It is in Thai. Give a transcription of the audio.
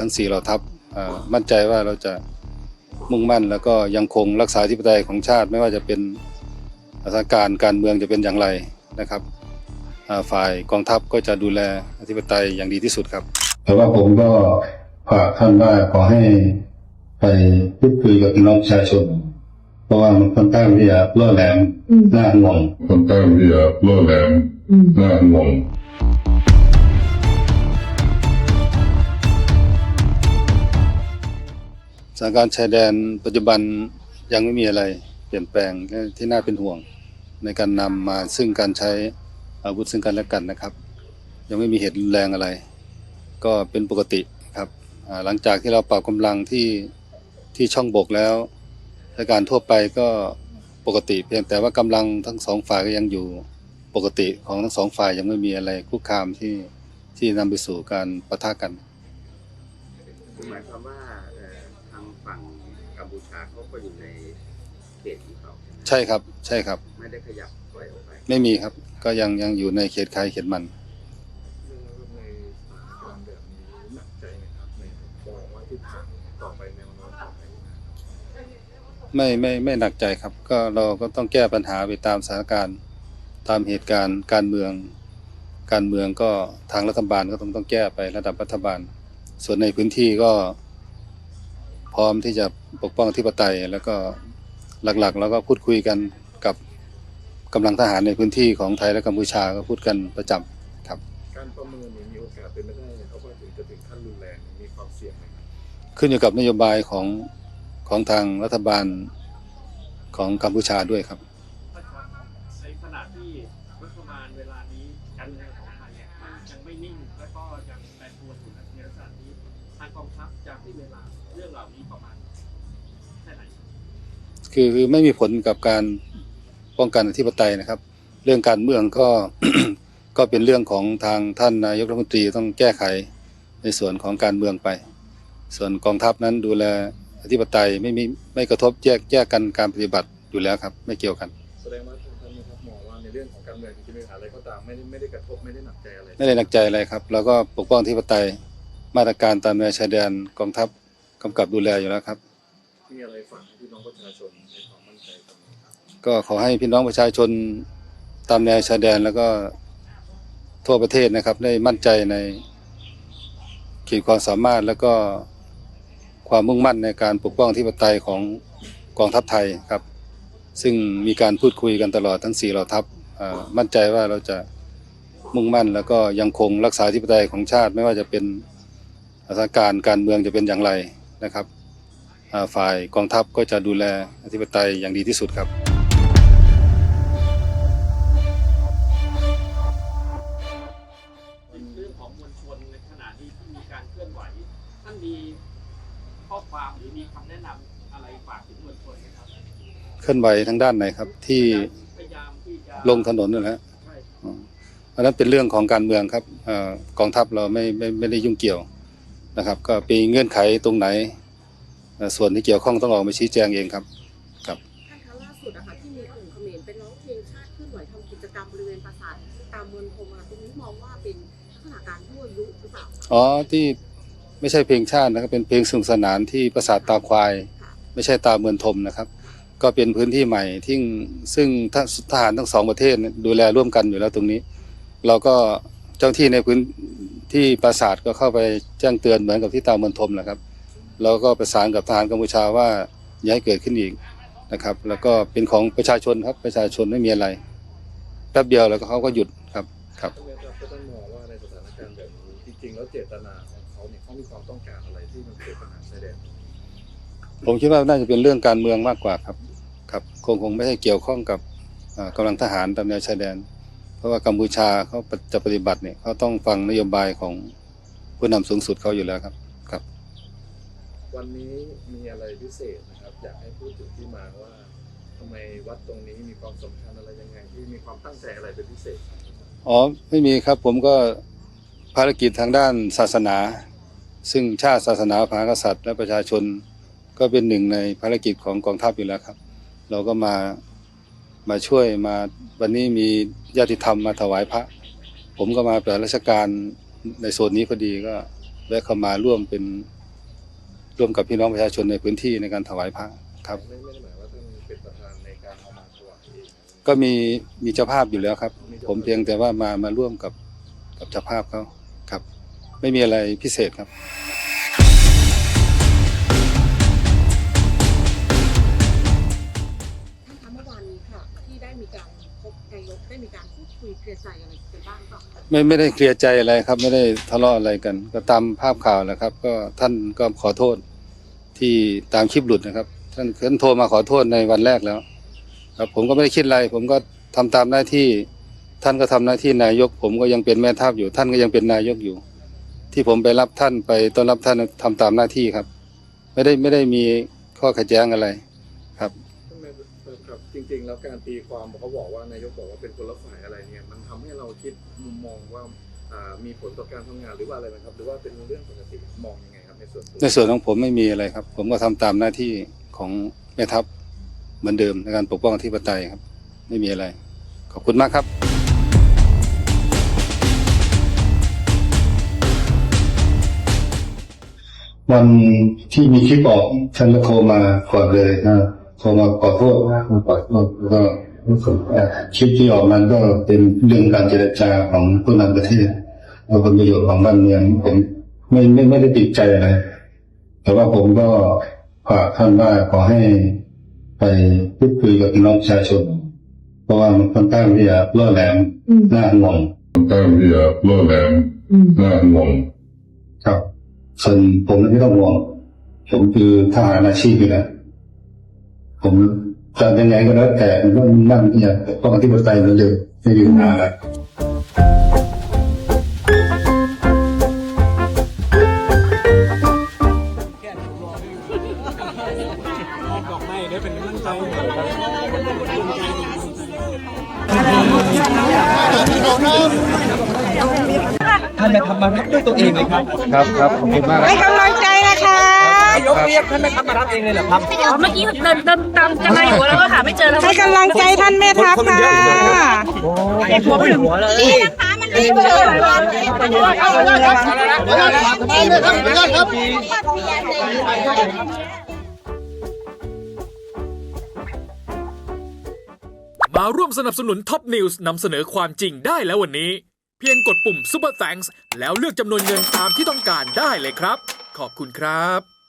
ทั้ง4เหล่าทัพอ่ามั่นใจว่าเราจะมุ่งมั่น แล้วก็ยังคงรักษาธิปไตยของชาติ ไม่ว่าจะเป็นสถานการณ์การเมืองจะเป็นอย่างไรนะครับอ่าฝ่ายกองทัพก็จะดูแลอธิปไตยอย่างดีที่สุดครับ แต่ว่าผมก็ฝากท่านว่าขอให้ไปพูดคุยกับพี่น้องประชาชนเพราะว่ามันค่อนข้างที่จะล่อแหลมอืมน่าห่วงค่อนข้างที่จะล่อแหลมอืมน่าห่วง สถานการณ์ชายแดนปัจจุบันยังไม่มีอะไรเปลี่ยนแปลงที่น่าเป็นห่วง ในการนำมาซึ่งการใช้อาวุธซึ่งกันและกันนะครับ ยังไม่มีเหตุรุนแรงอะไร ก็เป็นปกติครับหลังจากที่เราปรับกำลังที่ที่ช่องบกแล้วสถานการณ์ทั่วไปก็ปกติ เพียงแต่ว่ากำลังทั้งสองฝ่ายก็ยังอยู่ปกติของทั้งสองฝ่ายยังไม่มีอะไรคุกคามที่ที่นำไปสู่การประทะกันหมายความว่าางฝั่งกัมพูชาเขาก็อยู่ในเขตของเขาใช่ไหมใช่ครับ ใช่ครับ ไม่ได้ขยับปล่อยออกไปไม่มีครับ ก็ยังยังอยู่ในเขตใครเขตมัน ในสถานการณ์แบบนี้หนักใจไหมครับในมองว่าทิศทางต่อไปแนวโน้มต่อไปไม่ไม่ไม่หนักใจครับ ก็เราก็ต้องแก้ปัญหาไปตามสถานการณ์ ตามเหตุการณ์การเมือง การเมืองก็ทางรัฐบาลก็ต้องต้องแก้ไประดับรัฐบาล ส่วนในพื้นที่ก็ พร้อมที่จะปกป้องอธิปไตย แล้วก็หลักๆ แล้วก็พูดคุยกันกับกำลังทหารในพื้นที่ของไทยและกัมพูชาก็พูดกันประจำครับ การประเมินเนี่ยมีโอกาสเป็นไปได้ไหมครับว่าถึงจะถึงขั้นรุนแรงมีความเสี่ยงไหมครับขึ้นอยู่กับนโยบายของของทางรัฐบาลของกัมพูชาด้วยครับนะครับ ทางกองทัพจะให้เวลาเรื่องเหล่านี้ประมาณแค่ไหนคือคือไม่มีผลกับการป้องกันอธิปไตยนะครับ เรื่องการเมืองก็ ก็เป็นเรื่องของทางท่านนายกรัฐมนตรีต้องแก้ไขในส่วนของการเมืองไป ส่วนกองทัพนั้นดูแลอธิปไตยไม่มีไม่กระทบแยกแยกกันการปฏิบัติอยู่แล้วครับ ไม่เกี่ยวกัน แสดงว่าทางท่านนะครับมองว่าในเรื่องของการเมืองจะมีปัญหาอะไรก็ตามไม่ได้ไม่ได้กระทบไม่ได้หนักใจอะไรไม่ได้หนักใจอะไรครับเราก็ปกป้องอธิปไตย มาตรการตามแนวชายแดนกองทัพกำกับดูแลอยู่แล้วครับ มีอะไรฝากให้พี่น้องประชาชนในความมั่นใจตรงนี้ครับก็ขอให้พี่น้องประชาชนตามแนวชายแดนแล้วก็ทั่วประเทศนะครับ ได้มั่นใจในขีดความสามารถแล้วก็ความมุ่งมั่นในการปกป้องที่ปไตยของกองทัพไทยครับ ซึ่งมีการพูดคุยกันตลอดทั้ง4เหล่าทัพอ่ามั่นใจว่าเราจะมุ่งมั่นแล้วก็ยังคงรักษาที่ปไตยของชาติ ไม่ว่าจะเป็น สถานการณ์การเมืองจะเป็นอย่างไรนะครับอ่าฝ่ายกองทัพก็จะดูแลอธิปไตยอย่างดีที่สุดครับ เรื่องของมวลชนในขณะนี้ที่มีการเคลื่อนไหว ท่านมีข้อความหรือมีคำแนะนำอะไรฝากถึงมวลชนไหมครับ เคลื่อนไหวทางด้านไหนครับที่พยายามที่จะลงถนนนั่นแหละใช่อ๋ออันนั้นเป็นเรื่องของการเมืองครับเอ่อกองทัพเราไม่ไม่ไม่ได้ยุ่งเกี่ยว นะครับ ก็มีเงื่อนไขตรงไหนเอ่อส่วนที่เกี่ยวข้องต้องออกมาชี้แจงเองครับครับท่านคะล่าสุดอะค่ะที่มีกลุ่มเขมรไปร้องเพลงชาติเคลื่อนไหวทำกิจกรรมบริเวณปราสาทตามมณฑลอะตรงนี้มองว่าเป็นลักษณะการยั่วยุหรือเปล่าอ๋อที่ไม่ใช่เพลงชาตินะครับเป็นเพลงสนุกสนานที่ปราสาทตาควายค่ะไม่ใช่ตาเมืองทมนะครับ ก็เป็นพื้นที่ใหม่ที่ซึ่งทั้งทหารทั้งสองประเทศเนี่ยดูแลร่วมกันอยู่แล้วตรงนี้ เราก็เจ้าหน้าที่ในพื้น ที่ปราสาทก็เข้าไปแจ้งเตือนเหมือนกับที่ตาเมืองทมแหละครับเราก็ประสานกับทหารกัมพูชาว่าอย่าให้เกิดขึ้นอีกนะครับ แล้วก็เป็นของประชาชนครับประชาชนไม่มีอะไรแป๊บเดียวแล้วก็เขาก็หยุดครับครับท่านครับก็ต้องมองว่าในสถานการณ์แบบนี้จริงๆแล้วเจตนาของเขาเนี่ยเขามีความต้องการอะไรที่มันเกิดปัญหาชายแดนผมคิดว่าน่าจะเป็นเรื่องการเมืองมากกว่าครับครับคงคงไม่ให้เกี่ยวข้องกับอ่ากำลังทหารตามแนวชายแดน เพราะว่ากัมพูชาเขาจะปฏิบัติเนี่ยเขาต้องฟังนโยบายของผู้นำสูงสุดเขาอยู่แล้วครับครับ วันนี้มีอะไรพิเศษนะครับ อยากให้พูดถึงที่มาว่าทำไมวัดตรงนี้มีความสำคัญอะไรยังไงที่มีความตั้งใจอะไรเป็นพิเศษครับอ๋อไม่มีครับผมก็ภารกิจทางด้านศาสนา ซึ่งชาติศาสนาพระมหากษัตริย์ และประชาชนก็เป็นหนึ่งในภารกิจของกองทัพอยู่แล้วครับ เราก็มา มาช่วยมาวันนี้มีญาติธรรมมาถวายพระ ผมก็มาเปิดราชการในโซนนี้พอดีก็แวะเข้ามาร่วมเป็นร่วมกับพี่น้องประชาชนในพื้นที่ในการถวายพระครับ ก็มีมีเจ้าภาพอยู่แล้วครับ ผมเพียงแต่ว่ามามาร่วมกับกับเจ้าภาพเขาครับ ไม่มีอะไรพิเศษครับ ได้มีการพบนายกได้มีการพูดคุยเคลียร์ใจอะไรกันบ้างเปล่าไม่ไม่ได้เคลียร์ใจอะไรครับ ไม่ได้ทะเลาะอะไรกัน ก็ตามภาพข่าวแหละครับ ก็ท่านก็ขอโทษที่ตามคลิปหลุดนะครับ ท่านท่านโทรมาขอโทษในวันแรกแล้ว ครับผมก็ไม่ได้คิดอะไร ผมก็ทำตามหน้าที่ ท่านก็ทำหน้าที่นายก ผมก็ยังเป็นแม่ทัพอยู่ ท่านก็ยังเป็นนายกอยู่ ที่ผมไปรับท่านไปต้อนรับท่านทำตามหน้าที่ครับ ไม่ได้ไม่ได้มีข้อขัดแย้งอะไร รับจริง ๆ แล้วการตีความเขาบอกว่านายกบอกว่าเป็นคนละฝ่ายอะไรเนี่ย มันทำให้เราคิดมุมมองว่าอ่ามีผลต่อการทำงานหรือว่าอะไรไหมครับ หรือว่าเป็นเรื่องปกติมองยังไงครับในส่วนตัวในส่วนของผมไม่มีอะไรครับ ผมก็ทำตามหน้าที่ของแม่ทัพเหมือนเดิมในการปกป้องอธิปไตยครับ ไม่มีอะไร ขอบคุณมากครับวันที่มีคลิปออกฉันก็โทรมาก่อนเลยนะ โทรมาขอโทษนะขอโทษแล้วก็รู้สึกว่าคลิปที่ออกมันก็เป็นเรื่องการเจรจาของผู้นำประเทศเอาผลประโยชน์ของบ้านเมืองผมไม่ไม่ไม่ได้ติดใจอะไร แต่ว่าผมก็ฝากท่านว่าขอให้ไปพูดคุยกับพี่น้องประชาชน เพราะว่ามันค่อนข้างที่จะล่อแหลมน่าห่วงตั้งที่จะล่อแหลมน่าห่วงครับส่วนผมไม่ต้องห่วงผมคือทหารอาชีพอยู่แล้ว ผมจะยังไงก็แล้วแต่มก็มุ่งมั่นที่จะปกป้องอธิปไตยเหมือนเดิมไม่มีปัญหาอะไรท่านแม่ทัพมาด้วยตัวเองเลยครับ ครับครับขอบคุณมากให้กำลังใจายกเรียกท่านแม่ทัพมารับเองเลยเหรอครับเมื่อกี้เดินเดินตามกันมาอยู่แล้วก็หาไม่เจอแล้วให้กำลังใจท่านแม่ทัพค่ะเอ็หัวไปถึงหัวเลยมาร่วมสนับสนุนท็อปนิวส์นำเสนอความจริงได้แล้ววันนี้ เพียงกดปุ่ม Super Thanks แล้วเลือกจำนวนเงินตามที่ต้องการได้เลยครับ ขอบคุณครับ